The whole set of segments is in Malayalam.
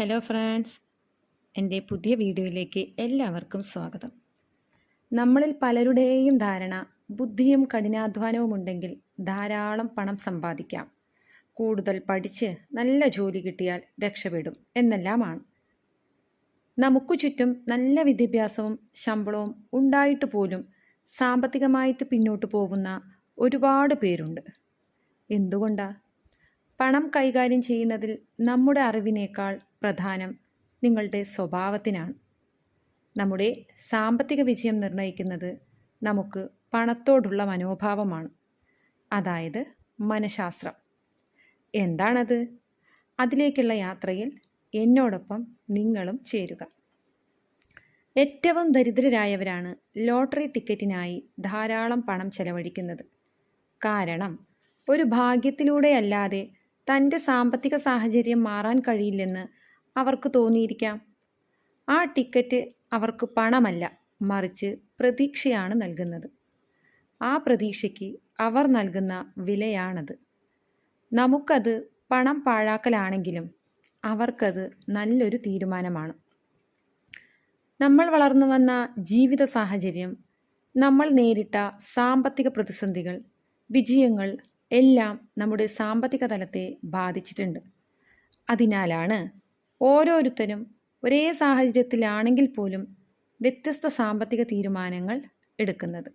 Hello friends. എന്റെ പുതിയ വീഡിയോയിലേക്ക് എല്ലാവർക്കും സ്വാഗതം. നമ്മളിൽ പലരുടെയും ധാരണ ബുദ്ധിയും കഠിനാധ്വാനവും ഉണ്ടെങ്കിൽ ധാരാളം പണം സമ്പാദിക്കാം. കൂടുതൽ പഠിച്ച് നല്ല ജോലി കിട്ടിയാൽ രക്ഷപ്പെടും എന്നെല്ലാമാണ്. നമുക്ക് ചുറ്റും നല്ല വിദ്യാഭ്യാസവും ശമ്പളവും ഉണ്ടായിട്ട് പോലും സാമ്പത്തികമായിട്ട് പിന്നോട്ട് പോകുന്ന ഒരുപാട് പേരുണ്ട്. എന്തുകൊണ്ടാണ് പണം കൈകാര്യം ചെയ്യുന്നതിൽ നമ്മുടെ അറിവിനേക്കാൾ പ്രധാനം നിങ്ങളുടെ സ്വഭാവത്തിനാണ്. നമ്മുടെ സാമ്പത്തിക വിജയം നിർണയിക്കുന്നത് നമുക്ക് പണത്തോടുള്ള മനോഭാവമാണ്. അതായത് മനഃശാസ്ത്രം. എന്താണത്? അതിലേക്കുള്ള യാത്രയിൽ എന്നോടൊപ്പം നിങ്ങളും ചേരുക. ഏറ്റവും ദരിദ്രരായവരാണ് ലോട്ടറി ടിക്കറ്റിനായി ധാരാളം പണം ചെലവഴിക്കുന്നത്. കാരണം ഒരു ഭാഗ്യത്തിലൂടെയല്ലാതെ തന്റെ സാമ്പത്തിക സാഹചര്യം മാറാൻ കഴിയില്ലെന്ന് അവർക്ക് തോന്നിയിരിക്കാം. ആ ടിക്കറ്റ് അവർക്ക് പണമല്ല മറിച്ച് പ്രതീക്ഷയാണ് നൽകുന്നത്. ആ പ്രതീക്ഷയ്ക്ക് അവർ നൽകുന്ന വിലയാണത്. നമുക്കത് പണം പാഴാക്കലാണെങ്കിലും അവർക്കത് നല്ലൊരു തീരുമാനമാണ്. നമ്മൾ വളർന്നു വന്ന ജീവിത സാഹചര്യം നമ്മൾ നേരിട്ട സാമ്പത്തിക പ്രതിസന്ധികൾ വിജയങ്ങൾ എല്ലാം നമ്മുടെ സാമ്പത്തിക തലത്തെ ബാധിച്ചിട്ടുണ്ട്. അതിനാലാണ് ഓരോരുത്തരും ഒരേ സാഹചര്യത്തിലാണെങ്കിൽ പോലും വ്യത്യസ്ത സാമ്പത്തിക തീരുമാനങ്ങൾ എടുക്കുന്നത്.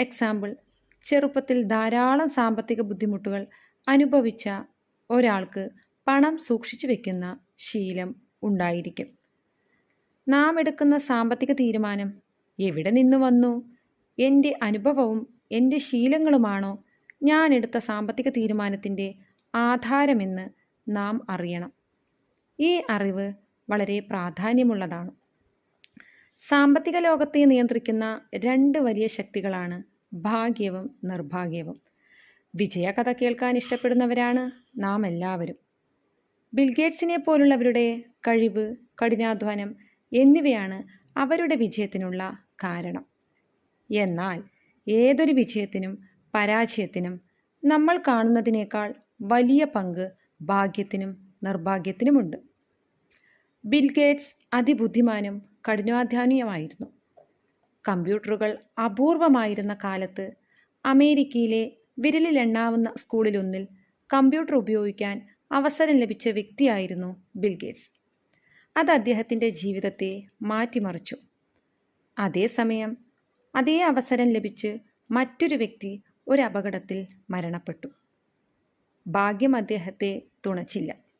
എക്സാമ്പിൾ ചെറുപ്പത്തിൽ ധാരാളം സാമ്പത്തിക ബുദ്ധിമുട്ടുകൾ അനുഭവിച്ച ഒരാൾക്ക് പണം സൂക്ഷിച്ചു വെക്കുന്ന ശീലം ഉണ്ടായിരിക്കും. നാം എടുക്കുന്ന സാമ്പത്തിക തീരുമാനം എവിടെ നിന്ന് വന്നു? എന്റെ അനുഭവവും എന്റെ ശീലങ്ങളുമാണോ ഞാൻ എടുത്ത സാമ്പത്തിക തീരുമാനത്തിന്റെ ആധാരമെന്ന് നാം അറിയണം. ഈ അറിവ് വളരെ പ്രാധാന്യമുള്ളതാണ്. സാമ്പത്തിക ലോകത്തെ നിയന്ത്രിക്കുന്ന രണ്ട് വലിയ ശക്തികളാണ് ഭാഗ്യവും നിർഭാഗ്യവും. വിജയകഥ കേൾക്കാൻ ഇഷ്ടപ്പെടുന്നവരാണ് നാം എല്ലാവരും ബിൽഗേറ്റ്സിനെ പോലുള്ളവരുടെ കഴിവ് കഠിനാധ്വാനം എന്നിവയാണ് അവരുടെ വിജയത്തിനുള്ള കാരണം. എന്നാൽ ഏതൊരു വിജയത്തിനും പരാജയത്തിനും നമ്മൾ കാണുന്നതിനേക്കാൾ വലിയ പങ്ക് ഭാഗ്യത്തിനും നിർഭാഗ്യത്തിനുമുണ്ട്. Bill Gates അതിബുദ്ധിമാനും കഠിനാധ്വാനിയുമായിരുന്നു. കമ്പ്യൂട്ടറുകൾ അപൂർവമായിരുന്ന കാലത്ത് അമേരിക്കയിലെ വിരലിലെണ്ണാവുന്ന സ്കൂളിലൊന്നിൽ കമ്പ്യൂട്ടർ ഉപയോഗിക്കാൻ അവസരം ലഭിച്ച വ്യക്തിയായിരുന്നു ബിൽ ഗേറ്റ്സ്. അത് അദ്ദേഹത്തിന്റെ ജീവിതത്തെ മാറ്റിമറിച്ചു. അതേസമയം അതേ അവസരം ലഭിച്ച് മറ്റൊരു വ്യക്തി ഒരു അപകടത്തിൽ മരണപ്പെട്ടു. ഭാഗ്യം അദ്ദേഹത്തെ തുണച്ചില്ല.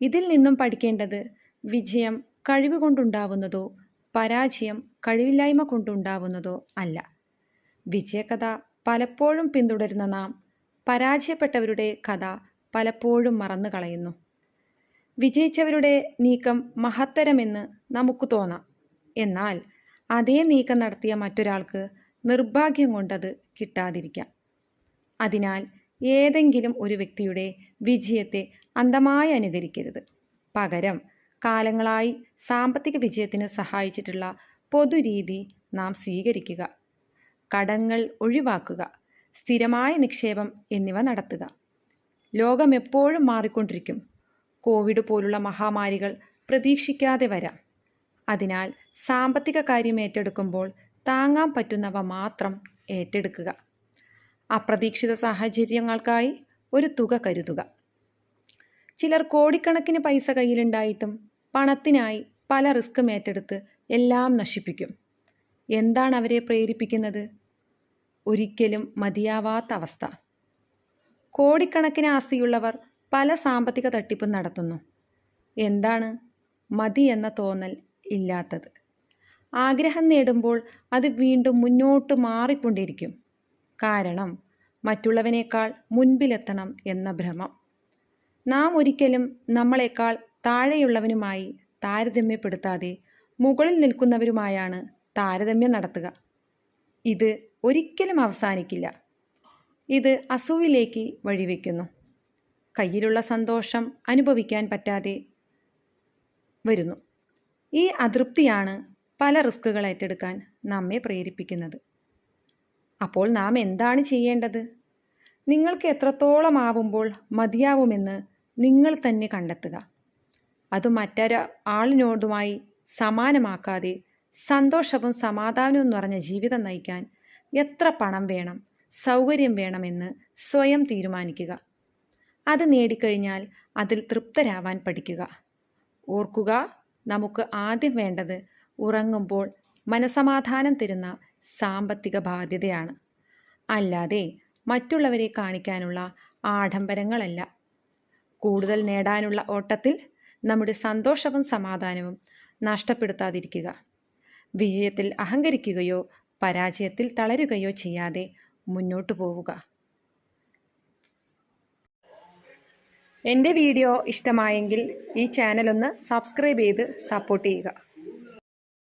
ഇതിൽ നിന്നും പഠിക്കേണ്ടത് വിജയം കഴിവ് കൊണ്ടുണ്ടാവുന്നതോ പരാജയം കഴിവില്ലായ്മ കൊണ്ടുണ്ടാവുന്നതോ അല്ല. വിജയകഥ പലപ്പോഴും പിന്തുടരുന്ന നാം പരാജയപ്പെട്ടവരുടെ കഥ പലപ്പോഴും മറന്നു കളയുന്നു. വിജയിച്ചവരുടെ നീക്കം മഹത്തരമെന്ന് നമുക്ക് തോന്നാം. എന്നാൽ അതേ നീക്കം നടത്തിയ മറ്റൊരാൾക്ക് നിർഭാഗ്യം കൊണ്ടത് കിട്ടാതിരിക്കാം. അതിനാൽ ഏതെങ്കിലും ഒരു വ്യക്തിയുടെ വിജയത്തെ അന്ധമായി അനുകരിക്കരുത്. പകരം കാലങ്ങളായി സാമ്പത്തിക വിജയത്തിന് സഹായിച്ചിട്ടുള്ള പൊതുരീതി നാം സ്വീകരിക്കുക. കടങ്ങൾ ഒഴിവാക്കുക. സ്ഥിരമായ നിക്ഷേപം എന്നിവ നടത്തുക. ലോകം എപ്പോഴും മാറിക്കൊണ്ടിരിക്കും. കോവിഡ് പോലുള്ള മഹാമാരികൾ പ്രതീക്ഷിക്കാതെ വരാം. അതിനാൽ സാമ്പത്തിക കാര്യം ഏറ്റെടുക്കുമ്പോൾ താങ്ങാൻ പറ്റുന്നവ മാത്രം ഏറ്റെടുക്കുക. അപ്രതീക്ഷിത സാഹചര്യങ്ങൾക്കായി ഒരു തുക കരുതുക. ചിലർ കോടിക്കണക്കിന് പൈസ കയ്യിലുണ്ടായിട്ടും പണത്തിനായി പല റിസ്ക് ഏറ്റെടുത്ത് എല്ലാം നശിപ്പിക്കും. എന്താണ് അവരെ പ്രേരിപ്പിക്കുന്നത്? ഒരിക്കലും മതിയാവാത്ത അവസ്ഥ. കോടിക്കണക്കിന് ആസ്തിയുള്ളവർ പല സാമ്പത്തിക തട്ടിപ്പും നടത്തുന്നു. എന്താണ് മതി എന്ന തോന്നൽ ഇല്ലാത്തത്? ആഗ്രഹം നേടുമ്പോൾ അത് വീണ്ടും മുന്നോട്ട് മാറിക്കൊണ്ടിരിക്കും. കാരണം മറ്റുള്ളവനേക്കാൾ മുൻപിലെത്തണം എന്ന ഭ്രമം. നാം ഒരിക്കലും നമ്മളെക്കാൾ താഴെയുള്ളവനുമായി താരതമ്യപ്പെടുത്താതെ മുകളിൽ നിൽക്കുന്നവരുമായാണ് താരതമ്യം നടത്തുക. ഇത് ഒരിക്കലും അവസാനിക്കില്ല. ഇത് അസൂയിലേക്ക് വഴിവെക്കുന്നു. കയ്യിലുള്ള സന്തോഷം അനുഭവിക്കാൻ പറ്റാതെ വരുന്നു. ഈ അതൃപ്തിയാണ് പല റിസ്കുകൾ ഏറ്റെടുക്കാൻ നമ്മെ പ്രേരിപ്പിക്കുന്നത്. അപ്പോൾ നാം എന്താണ് ചെയ്യേണ്ടത്? നിങ്ങൾക്ക് എത്രത്തോളം ആവുമ്പോൾ മതിയാവുമെന്ന് നിങ്ങൾ തന്നെ കണ്ടെത്തുക. അത് മറ്റൊരു ആളിനോടുമായി സമാനമാക്കാതെ സന്തോഷവും സമാധാനവും നിറഞ്ഞ ജീവിതം നയിക്കാൻ എത്ര പണം വേണം സൗകര്യം വേണമെന്ന് സ്വയം തീരുമാനിക്കുക. അത് നേടിക്കഴിഞ്ഞാൽ അതിൽ തൃപ്തരാവാൻ പഠിക്കുക. ഓർക്കുക നമുക്ക് ആദ്യം വേണ്ടത് ഉറങ്ങുമ്പോൾ മനസമാധാനം തരുന്ന സാമ്പത്തിക ബാധ്യതയാണ്. അല്ലാതെ മറ്റുള്ളവരെ കാണിക്കാനുള്ള ആഡംബരങ്ങളല്ല. കൂടുതൽ നേടാനുള്ള ഓട്ടത്തിൽ നമ്മുടെ സന്തോഷവും സമാധാനവും നഷ്ടപ്പെടുത്താതിരിക്കുക. വിജയത്തിൽ അഹങ്കരിക്കുകയോ പരാജയത്തിൽ തളരുകയോ ചെയ്യാതെ മുന്നോട്ടു പോവുക. എന്റെ വീഡിയോ ഇഷ്ടമായെങ്കിൽ ഈ ചാനലൊന്ന് സബ്സ്ക്രൈബ് ചെയ്ത് സപ്പോർട്ട് ചെയ്യുക.